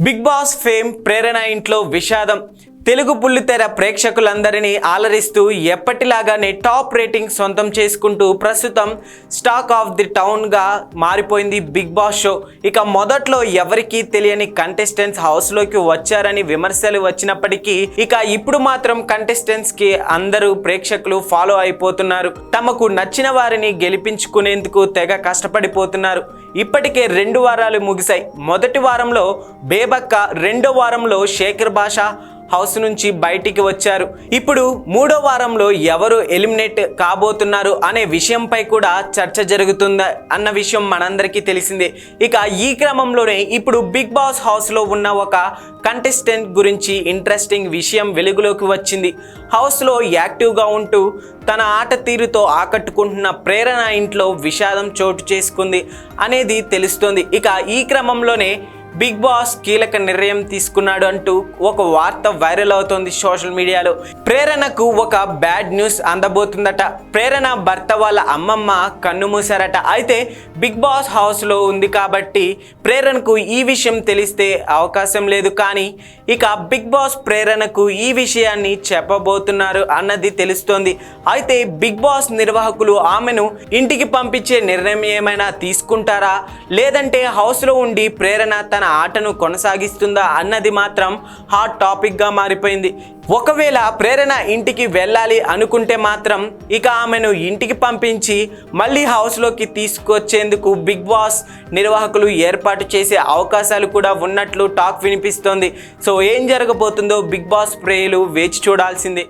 Big boss fame ప్రేరణ ఇంట్లో విషాదం. తెలుగు బుల్లితెర ప్రేక్షకులందరినీ ఆలరిస్తూ ఎప్పటిలాగానే టాప్ రేటింగ్ సొంతం చేసుకుంటూ ప్రస్తుతం స్టాక్ ఆఫ్ ది టౌన్గా మారిపోయింది బిగ్ బాస్ షో. ఇక మొదట్లో ఎవరికీ తెలియని కంటెస్టెంట్స్ హౌస్లోకి వచ్చారని విమర్శలు వచ్చినప్పటికీ ఇక ఇప్పుడు మాత్రం కంటెస్టెంట్స్కి అందరూ ప్రేక్షకులు ఫాలో అయిపోతున్నారు. తమకు నచ్చిన వారిని గెలిపించుకునేందుకు తెగ కష్టపడిపోతున్నారు. ఇప్పటికే రెండు వారాలు ముగిశాయి. మొదటి వారంలో బేబక్క రెండో వారంలో శేఖర్ భాష హౌస్ నుంచి బయటికి వచ్చారు. ఇప్పుడు మూడో వారంలో ఎవరు ఎలిమినేట్ కాబోతున్నారు అనే విషయంపై కూడా చర్చ జరుగుతుందా అన్న విషయం మనందరికీ తెలిసిందే. ఇక ఈ క్రమంలోనే ఇప్పుడు బిగ్ బాస్ హౌస్లో ఉన్న ఒక కంటెస్టెంట్ గురించి ఇంట్రెస్టింగ్ విషయం వెలుగులోకి వచ్చింది. హౌస్లో యాక్టివ్గా ఉంటూ తన ఆట తీరుతో ఆకట్టుకుంటున్న ప్రేరణ ఇంట్లో విషాదం చోటు చేసుకుంది అనేది తెలుస్తోంది. ఇక ఈ క్రమంలోనే బిగ్ బాస్ కీలక నిర్ణయం తీసుకున్నాడు అంటూ ఒక వార్త వైరల్ అవుతోంది సోషల్ మీడియాలో. ప్రేరణకు ఒక బ్యాడ్ న్యూస్ అందబోతుందట. ప్రేరణ భర్త వాళ్ళ అమ్మమ్మ కన్ను మూశారట. అయితే బిగ్ బాస్ హౌస్లో ఉంది కాబట్టి ప్రేరణకు ఈ విషయం తెలిస్తే అవకాశం లేదు. కానీ ఇక బిగ్ బాస్ ప్రేరణకు ఈ విషయాన్ని చెప్పబోతున్నారు అన్నది తెలుస్తోంది. అయితే బిగ్ బాస్ నిర్వాహకులు ఆమెను ఇంటికి పంపించే నిర్ణయం ఏమైనా తీసుకుంటారా? లేదంటే హౌస్లో ఉండి ప్రేరణ తన ఆటను కొనసాగిస్తుందా అన్నది మాత్రం హాట్ టాపిక్గా మారిపోయింది. ఒకవేళ ప్రేరణ ఇంటికి వెళ్ళాలి అనుకుంటే మాత్రం ఇక ఆమెను ఇంటికి పంపించి మళ్ళీ హౌస్లోకి తీసుకొచ్చేందుకు బిగ్ బాస్ నిర్వాహకులు ఏర్పాటు చేసే అవకాశాలు కూడా ఉన్నట్లు టాక్ వినిపిస్తోంది. సో ఏం జరగబోతుందో బిగ్ బాస్ ప్రేయలు వేచి చూడాల్సిందే.